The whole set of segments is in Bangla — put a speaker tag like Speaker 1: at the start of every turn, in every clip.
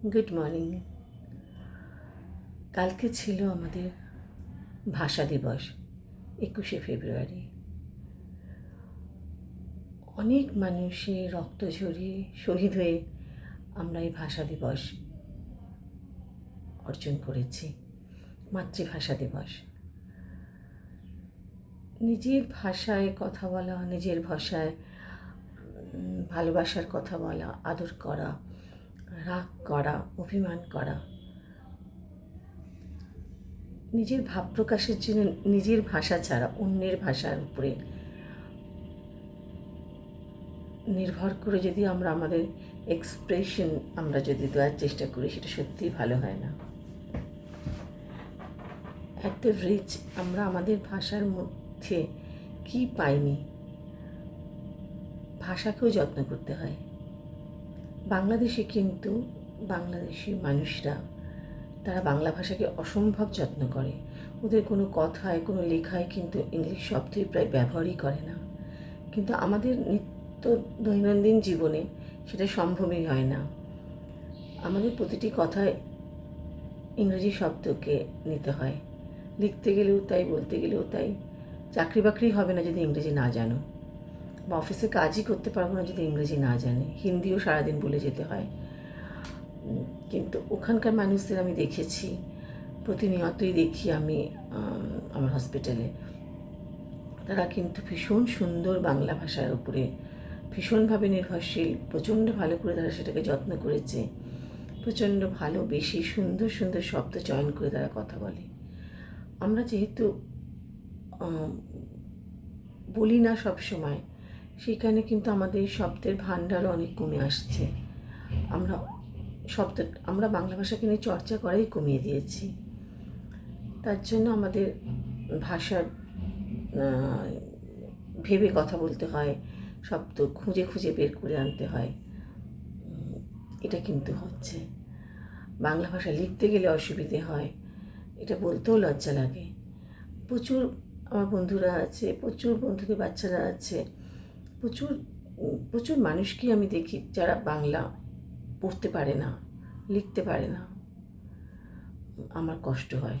Speaker 1: গুড মর্নিং কালকে ছিল আমাদের ভাষা দিবস, একুশে ফেব্রুয়ারি। অনেক মানুষের রক্ত ঝরিয়ে শহীদ হয়ে আমরা এই ভাষা দিবস অর্জন করেছি, মাতৃভাষা দিবস। নিজের ভাষায় কথা বলা, নিজের ভাষায় ভালোবাসার কথা বলা, আদর করা রাগ করা, অভিমান করা। নিজের ভাব প্রকাশের জন্য নিজের ভাষা ছাড়া অন্যের ভাষার উপরে নির্ভর করে যদি আমরা আমাদের এক্সপ্রেশন আমরা যদি দেওয়ার চেষ্টা করি, সেটা সত্যিই ভালো হয় না। অ্যাট দ্য রিচ আমরা আমাদের ভাষার মধ্যে কি পাইনি? ভাষাকেও যত্ন করতে হয়। বাংলাদেশে কিন্তু বাংলাদেশি মানুষরা, তারা বাংলা ভাষাকে অসম্ভব যত্ন করে। ওদের কোনো কথায়, কোনো লেখায় কিন্তু ইংলিশ শব্দই প্রায় ব্যবহারই করে না। কিন্তু আমাদের নিত্য দৈনন্দিন জীবনে সেটা সম্ভবই হয় না। আমাদের প্রতিটি কথায় ইংরেজি শব্দকে নিতে হয়। লিখতে গেলেও তাই, বলতে গেলেও তাই। চাকরি বাকরি হবে না যদি ইংরেজি না জানো। বা অফিসে কাজই করতে পারব না যদি ইংরেজি না জানে। হিন্দিও সারাদিন বলে যেতে হয়। কিন্তু ওখানকার মানুষদের আমি দেখেছি, প্রতিনিয়তই দেখি আমি আমার হসপিটালে তারা কিন্তু ভীষণ সুন্দর বাংলা ভাষার উপরে ভীষণভাবে নির্ভরশীল, প্রচণ্ড ভালো করে তারা সেটাকে যত্ন করেছে। প্রচণ্ড ভালো, বেশি সুন্দর সুন্দর শব্দ চয়ন করে তারা কথা বলে। আমরা যেহেতু বলি না সব সময় সেখানে কিন্তু আমাদের শব্দের ভাণ্ডারও অনেক কমে আসছে। আমরা শব্দ আমরা বাংলা ভাষাকে নিয়ে চর্চা করাই কমিয়ে দিয়েছি। তার জন্য আমাদের ভাষার ভেবে কথা বলতে হয়, শব্দ খুঁজে খুঁজে বের করে আনতে হয়। এটা কিন্তু হচ্ছে। বাংলা ভাষা লিখতে গেলে অসুবিধে হয়। এটা বলতেও লজ্জা লাগে। প্রচুর আমার বন্ধুরা আছে, প্রচুর বন্ধুদের বাচ্চারা আছে। প্রচুর প্রচুর মানুষকেই আমি দেখি যারা বাংলা পড়তে পারে না, লিখতে পারে না। আমার কষ্ট হয়।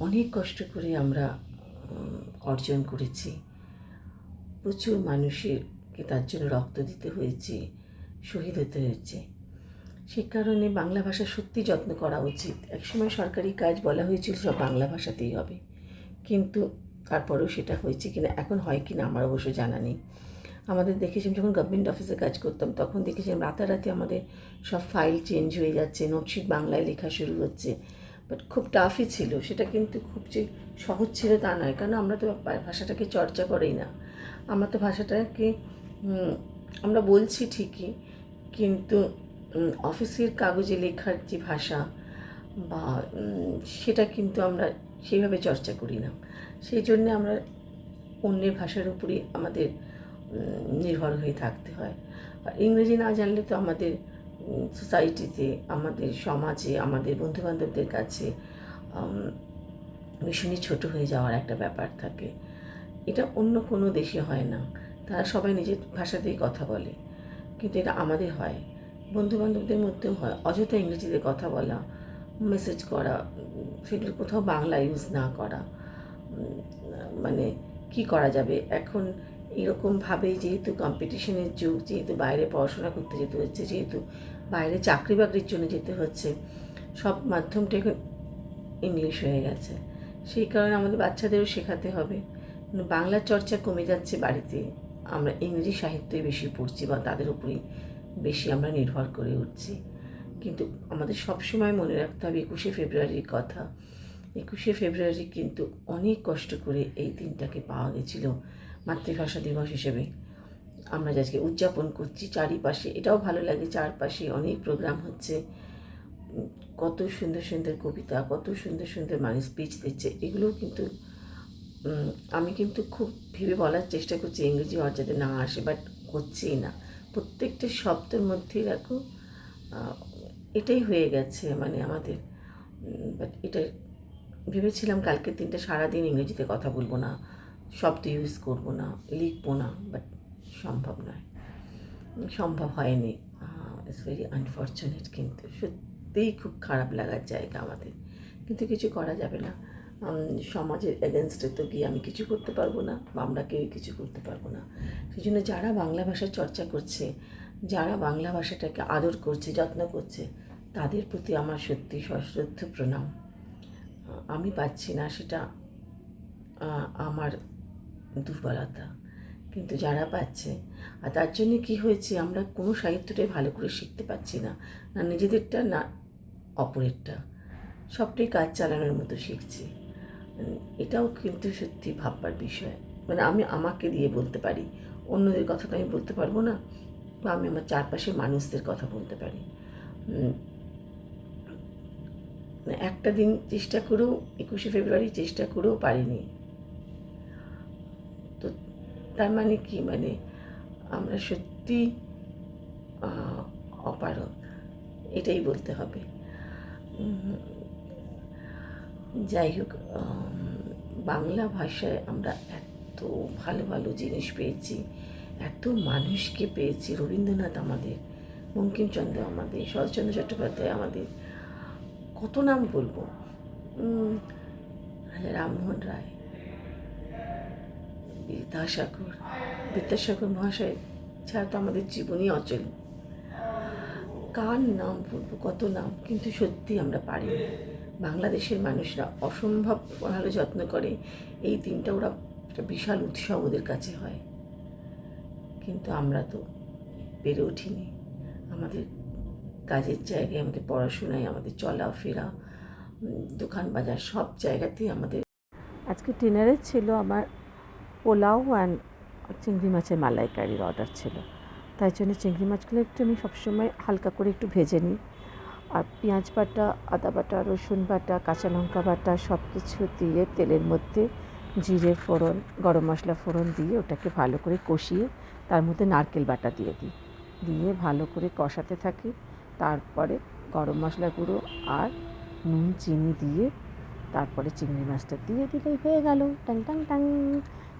Speaker 1: অনেক কষ্ট করে আমরা অর্জন করেছি। প্রচুর মানুষেরকে তার জন্য রক্ত দিতে হয়েছে, শহীদ হতে হয়েছে। সে কারণে বাংলা ভাষা সত্যি যত্ন করা উচিত। একসময় সরকারি কাজ বলা হয়েছিল, সব বাংলা ভাষাতেই হবে। কিন্তু তারপরেও সেটা হয়েছে কিনা, এখন হয় কিনা আমার অবশ্য জানা নেই। আমাদের দেখেছিলাম যখন গভর্নমেন্ট অফিসে কাজ করতাম, তখন দেখেছিলাম রাতারাতি আমাদের সব ফাইল চেঞ্জ হয়ে যাচ্ছে নোটশিট বাংলায় লেখা শুরু হচ্ছে। বাট খুব টাফই ছিল, সেটা কিন্তু খুব যে সহজ ছিল তা নয় কারণ আমরা তো ভাষাটাকে চর্চা করেই না। আমরা তো ভাষাটাকে আমরা বলছি ঠিকই, কিন্তু অফিসের কাগজে লেখার যে ভাষা বা সেটা কিন্তু আমরা সেইভাবে চর্চা করি না। সেই জন্যে আমরা অন্যের ভাষার উপরই আমাদের নির্ভর হয়ে থাকতে হয়। আর ইংরেজি না জানলে তো আমাদের সোসাইটিতে, আমাদের সমাজে, আমাদের বন্ধুবান্ধবদের কাছে ভীষণই ছোট হয়ে যাওয়ার একটা ব্যাপার থাকে। এটা অন্য কোনো দেশে হয় না। তারা সবাই নিজের ভাষাতেই কথা বলে। কিন্তু এটা আমাদের হয়। বন্ধুবান্ধবদের মধ্যেও হয়। অযথা ইংরেজিতে কথা বলা মেসেজ করা, সেগুলো কোথাও বাংলা ইউজ না করা। মানে কি করা যাবে? এখন এরকমভাবেই যেহেতু কম্পিটিশনের যুগ, যেহেতু বাইরে পড়াশোনা করতে যেতে হচ্ছে, যেহেতু বাইরে চাকরি বাকরির জন্য যেতে হচ্ছে, সব মাধ্যমটা এখন ইংলিশ হয়ে গেছে। সেই কারণে আমাদের বাচ্চাদেরও শেখাতে হবে। বাংলা চর্চা কমে যাচ্ছে বাড়িতে। আমরা ইংরেজি সাহিত্যই বেশি পড়ছি বা তাদের উপরেই বেশি আমরা নির্ভর করে উঠছি। কিন্তু আমাদের সব সময় মনে রাখতে হবে একুশে ফেব্রুয়ারির কথা। একুশে ফেব্রুয়ারি কিন্তু অনেক কষ্ট করে এই দিনটাকে পাওয়া গেছিল মাতৃভাষা দিবস হিসেবে। আমরা আজকে উদযাপন করছি, চারিপাশে এটাও ভালো লাগে, চারপাশে অনেক প্রোগ্রাম হচ্ছে। কত সুন্দর সুন্দর কবিতা, কত সুন্দর সুন্দর মানুষ স্পিচ দিচ্ছে, এগুলোও কিন্তু আমি কিন্তু খুব ভেবে বলার চেষ্টা করছি ইংরেজি ওয়ার্ড যাতে না আসে বাট হচ্ছেই না। প্রত্যেকটা শব্দের মধ্যেই দেখো এটাই হয়ে গেছে মানে আমাদের। বাট এটা ভেবেছিলাম কালকের দিনটা সারাদিন ইংরেজিতে কথা বলব না, শব্দ ইউজ করব না, লিখব না বাট সম্ভব নয়। সম্ভব হয়নি। ইটস ভেরি আনফর্চুনেট কিন্তু। সত্যিই খুব খারাপ লাগার জায়গা আমাদের। কিন্তু কিছু করা যাবে না। সমাজের এগেনস্টে তো গিয়ে আমি কিছু করতে পারব না, বা আমরা কেউ কিছু করতে পারব না। সেই জন্য যারা বাংলা ভাষার চর্চা করছে যারা বাংলা ভাষাটাকে আদর করছে, যত্ন করছে, তাদের প্রতি আমার সত্যি সশ্রদ্ধ প্রণাম। আমি পাচ্ছি না সেটা আমার দুর্বলতা। কিন্তু যারা পাচ্ছে, আর তার জন্য কি হয়েছে, আমরা কোনো সাহিত্যটাই ভালো করে শিখতে পারছি না। না নিজেদেরটা, না অপরেরটা। সবটাই কাজ চালানোর মতো শিখছি। এটাও কিন্তু সত্যি ভাববার বিষয়। মানে আমি আমাকে দিয়ে বলতে পারি, অন্যদের কথা তো আমি বলতে পারব না। বা আমি আমার চারপাশের মানুষদের কথা বলতে পারি। একটা দিন চেষ্টা করেও, একুশে ফেব্রুয়ারি চেষ্টা করেও পারিনি। তো তার মানে কি? মানে আমরা সত্যি অপারক এটাই বলতে হবে। যাই হোক বাংলা ভাষায় আমরা এত ভালো ভালো জিনিস পেয়েছি। এত মানুষকে পেয়েছি, রবীন্দ্রনাথ আমাদের, বঙ্কিমচন্দ্র আমাদের, শরৎচন্দ্র চট্টোপাধ্যায় আমাদের। কত নাম বলব? রামমোহন রায়, বিদ্যাসাগর বিদ্যাসাগর মহাশয় ছাড়া তো আমাদের জীবনই অচল। কার নাম বলব, কত নাম? কিন্তু সত্যি আমরা পারি বাংলাদেশের মানুষরা অসম্ভব ভালো যত্ন করে, এই দিনটা ওরা একটা বিশাল উৎসব ওদের কাছে হয়। কিন্তু আমরা তো পেরে উঠিনি। আমাদের কাজের জায়গায়, আমাদের পড়াশোনায়, আমাদের চলাফেরা, দোকান বাজার সব জায়গাতেই আমাদের
Speaker 2: আজকে ডিনারে ছিল আমার পোলাও অ্যান্ড চিংড়ি মাছের মালাইকারির অর্ডার ছিল। তাই জন্য চিংড়ি মাছগুলো একটু আমি সবসময় হালকা করে একটু ভেজে নিই। আর পেঁয়াজ বাটা, আদা বাটা, রসুন বাটা, কাঁচা লঙ্কা বাটা সব কিছু দিয়ে তেলের মধ্যে জিরে ফোড়ন, গরম মশলা ফোড়ন দিয়ে ওটাকে ভালো করে কষিয়ে তার মধ্যে নারকেল বাটা দিয়ে দিই। দিয়ে ভালো করে কষাতে থাকি। তারপরে গরম মশলা গুঁড়ো আর নুন, চিনি দিয়ে তারপরে চিংড়ি মাছটা দিয়ে দিলেই হয়ে গেল। টাং টাং টাং।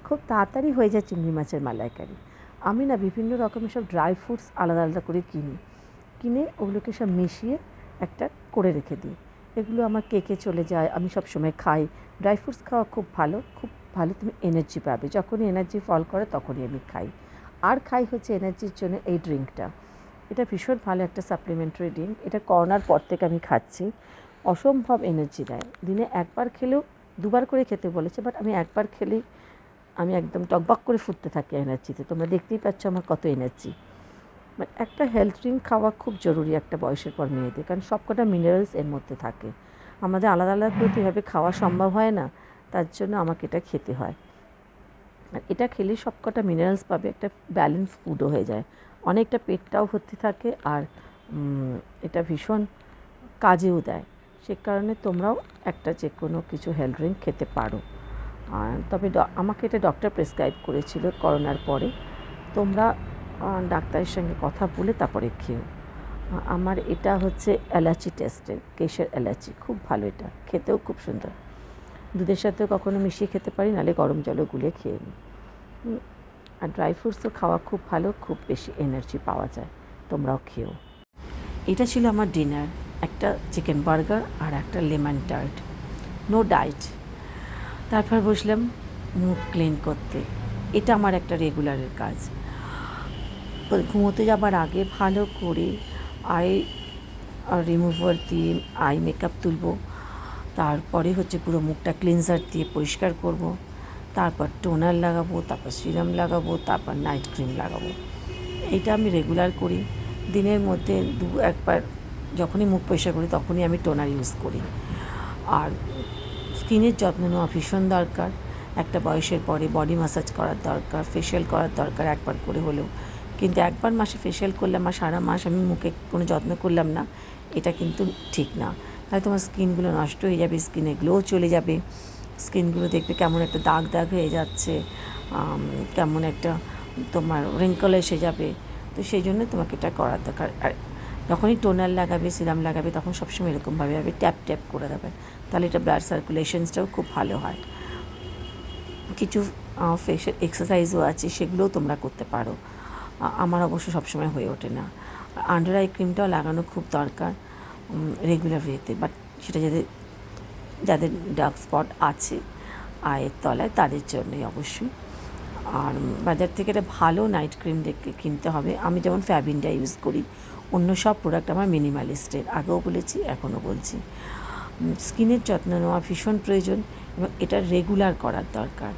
Speaker 2: খুব তাড়াতাড়ি হয়ে যায় চিংড়ি মাছের মালাইকারি। আমি না বিভিন্ন রকমের সব ড্রাই ফ্রুটস আলাদা আলাদা করে কিনি। কিনে ওগুলোকে সব মিশিয়ে একটা করে রেখে দিই। এগুলো আমার কেকে চলে যায়, আমি সব সময় খাই। ড্রাই ফ্রুটস খাওয়া খুব ভালো খুব ভালো তুমি এনার্জি পাবে। যখনই এনার্জি ফল করে তখনই আমি খাই। আর খাই হচ্ছে এনার্জির জন্য এই ড্রিঙ্কটা এটা ভীষণ ভালো একটা সাপ্লিমেন্টারি ড্রিঙ্ক এটা করোনার পর থেকে আমি খাচ্ছি। অসম্ভব এনার্জি দেয়। দিনে একবার খেলেও দুবার করে খেতে বলেছে বাট আমি একবার খেলেই আমি একদম টকবক করে ফুটতে থাকি এনার্জিতে তোমরা দেখতেই পাচ্ছ আমার কত এনার্জি বাট একটা হেলথ ড্রিঙ্ক খাওয়া খুব জরুরি একটা বয়সের পর মেয়েদের, কারণ সবকটা মিনারেলস এর মধ্যে থাকে। আমাদের আলাদা আলাদা করে এভাবে খাওয়া সম্ভব হয় না, তার জন্য আমাকে এটা খেতে হয়। আর এটা খেলে সবকটা মিনারেলস পাবে একটা ব্যালেন্স ফুডও হয়ে যায়। অনেকটা পেটটাও ভর্তি থাকে আর এটা ভীষণ কাজেও দেয়। সে কারণে তোমরাও একটা যে কোনো কিছু হেলথ ড্রিঙ্ক খেতে পারো। তবে আমাকে এটা ডক্টর প্রেসক্রাইব করেছিল করোনার পরে। তোমরা ডাক্তারের সঙ্গে কথা বলে তারপরে খেও। আমার এটা হচ্ছে এলাচি টেস্টের কেশের এলাচি খুব ভালো এটা, খেতেও খুব সুন্দর। দুধের সাথেও কখনো মিশিয়ে খেতে পারি, নাহলে গরম জলও গুলে খেয়ে নিই। আর ড্রাই ফ্রুটসও খাওয়া খুব ভালো, খুব বেশি এনার্জি পাওয়া যায়, তোমরাও খেও। এটা ছিল আমার ডিনার, একটা চিকেন বার্গার আর একটা লেমন টার্ট। No diet. তারপর বসলাম মুখ ক্লিন করতে। এটা আমার একটা রেগুলারের কাজ। তো ঘুমোতে যাবার আগে ভালো করে আই রিমুভার দিয়ে আই মেকআপ তুলবো। তারপরে হচ্ছে পুরো মুখটা ক্লিনজার দিয়ে পরিষ্কার করব। তারপর টোনার লাগাবো, তারপর সিরাম লাগাবো, তারপর নাইট ক্রিম লাগাবো। এটা আমি রেগুলার করি। দিনের মধ্যে দু একবার যখনই মুখ পরিষ্কার করি তখনই আমি টোনার ইউজ করি। আর স্কিনের যত্ন নেওয়া ভীষণ দরকার। একটা বয়সের পরে বডি ম্যাসাজ করার দরকার ফেশিয়াল করার দরকার একবার করে হলেও। কিন্তু একবার মাসে ফেশিয়াল করলাম আর সারা মাস আমি মুখে কোনো যত্ন করলাম না, এটা কিন্তু ঠিক না। তাহলে তোমার স্কিনগুলো নষ্ট হয়ে যাবে, স্কিনে গ্লো চলে যাবে। স্কিনগুলো দেখবে কেমন একটা দাগ দাগ হয়ে যাচ্ছে কেমন একটা তোমার রিঙ্কল এসে যাবে। তো সেই জন্য তোমাকে এটা করার দরকার। আর যখনই টোনার লাগাবে সিরাম লাগাবে, তখন সবসময় এরকমভাবে ভাবে ট্যাপ ট্যাপ করে দেবে। তাহলে এটা ব্লাড সার্কুলেশনসটাও খুব ভালো হয়। কিছু ফেশিয়াল এক্সারসাইজও আছে, সেগুলোও তোমরা করতে পারো। আমার অবশ্য সবসময় হয়ে ওঠে না। আন্ডার আই ক্রিমটাও লাগানো খুব দরকার রেগুলার ওয়েতে বাট সেটা যাদের যাদের ডার্ক স্পট আছে আয়ের তলায়, তাদের জন্যই অবশ্যই। আর বাজার থেকে একটা ভালো নাইট ক্রিম কিনতে হবে। আমি যেমন ফ্যাবিনটা ইউজ করি, অন্য সব প্রোডাক্ট আমার মিনিমালিস্টের আগেও বলেছি, এখনও বলছি। স্কিনের যত্ন নেওয়া ভীষণ প্রয়োজন এবং এটা রেগুলার করার দরকার।